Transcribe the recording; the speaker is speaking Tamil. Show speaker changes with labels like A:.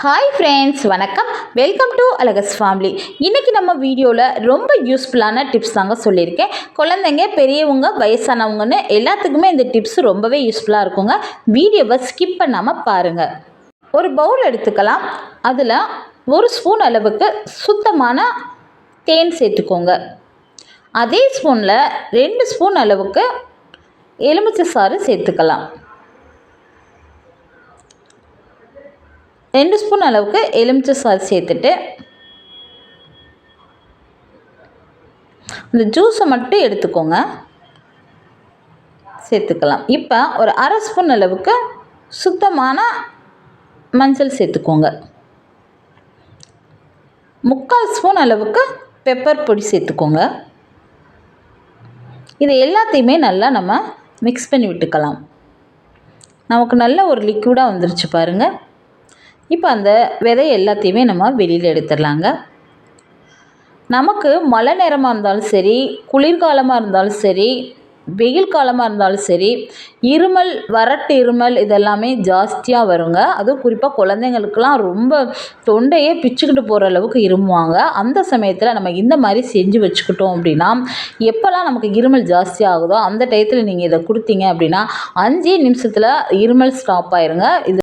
A: ஹாய் ஃப்ரெண்ட்ஸ் வணக்கம். வெல்கம் டு அலகஸ் ஃபேமிலி இன்றைக்கி நம்ம வீடியோவில் ரொம்ப யூஸ்ஃபுல்லான டிப்ஸ் தாங்க சொல்லியிருக்கேன். குழந்தைங்க பெரியவங்க வயசானவங்கன்னு எல்லாத்துக்குமே இந்த டிப்ஸ் ரொம்பவே யூஸ்ஃபுல்லாக இருக்குங்க. வீடியோவை ஸ்கிப் பண்ணாமல் பாருங்கள் ஒரு பவுல் எடுத்துக்கலாம். அதில் ஒரு ஸ்பூன் அளவுக்கு சுத்தமான தேன் சேர்த்துக்கோங்க. அதே ஸ்பூனில் ரெண்டு ஸ்பூன் அளவுக்கு எலுமிச்சை சாறு சேர்த்துக்கலாம். ரெண்டு ஸ்பூன் அளவுக்கு எலுமிச்சை சாறு சேர்த்துட்டு இந்த ஜூஸை மட்டும் எடுத்துக்கோங்க. சேர்த்துக்கலாம். இப்போ ஒரு அரை ஸ்பூன் அளவுக்கு சுத்தமான மஞ்சள் சேர்த்துக்கோங்க. முக்கால் ஸ்பூன் அளவுக்கு பெப்பர் பொடி சேர்த்துக்கோங்க. இது எல்லாத்தையுமே நல்லா நம்ம மிக்ஸ் பண்ணி விட்டுக்கலாம். நமக்கு நல்ல ஒரு லிக்விடாக வந்துருச்சு பாருங்கள் இப்போ அந்த விதை எல்லாத்தையுமே நம்ம வெளியில் எடுத்துடலாங்க. நமக்கு மழை நேரமாக இருந்தாலும் சரி குளிர்காலமாக இருந்தாலும் சரி வெயில் காலமாக இருந்தாலும் சரி இருமல் வறட்டு இருமல் இதெல்லாமே ஜாஸ்தியாக வருங்க. அதுவும் குறிப்பாக குழந்தைங்களுக்கெல்லாம் ரொம்ப தொண்டையே பிச்சுக்கிட்டு போகிற அளவுக்கு இருமுவாங்க அந்த சமயத்தில் நம்ம இந்த மாதிரி செஞ்சு வச்சுக்கிட்டோம் அப்படின்னா எப்போல்லாம் நமக்கு இருமல் ஜாஸ்தி ஆகுதோ அந்த டயத்தில் நீங்கள் இதை கொடுத்தீங்க அப்படின்னா அஞ்சே நிமிஷத்தில் இருமல் ஸ்டாப் ஆயிருங்க. இது